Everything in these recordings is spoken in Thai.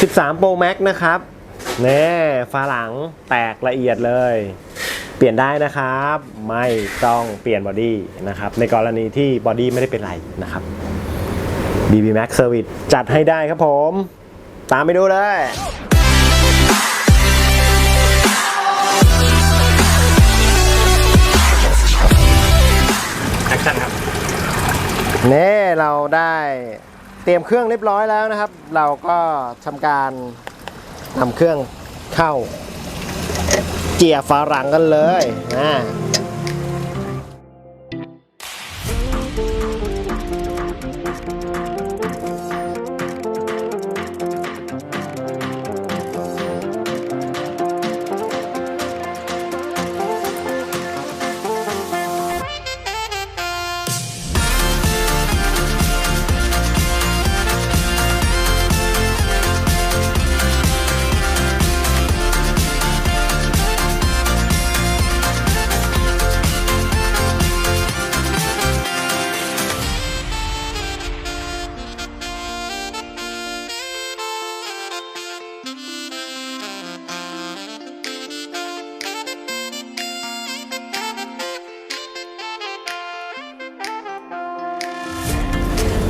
13 Pro Max นะครับเน่ฝาหลังแตกละเอียดเลย เปลี่ยนได้นะครับ ไม่ต้องเปลี่ยนบอดี้นะครับ ในกรณีที่บอดี้ไม่ได้เป็นไรนะครับ BB Max Service จัดให้ได้ครับผม ตามไปดูเลยแอคชั่นครับเน่เราได้ เตรียมเครื่องเรียบร้อยแล้วนะครับ เราก็ทำการนำเครื่องเข้า เจียฝาหลังกันเลยนะ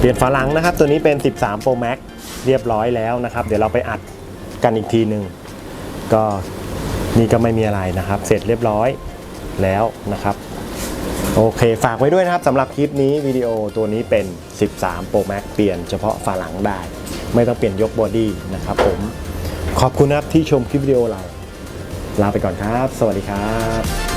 เปลี่ยนฝาหลังนะครับ ตัวนี้เป็น 13 Pro Max เรียบร้อยแล้วนะครับ เดี๋ยวเราไปอัดกันอีกทีหนึ่งก็นี่ก็ไม่มีอะไรนะครับ เสร็จเรียบร้อยแล้วนะครับ โอเค ฝากไว้ด้วยนะครับสำหรับคลิปนี้วิดีโอตัวนี้เป็น 13 Pro Max เปลี่ยนเฉพาะฝาหลังได้ ไม่ต้องเปลี่ยนยกบอดี้นะครับผมขอบคุณนะครับที่ชมคลิปวิดีโอเราลาไปก่อนครับ สวัสดีครับ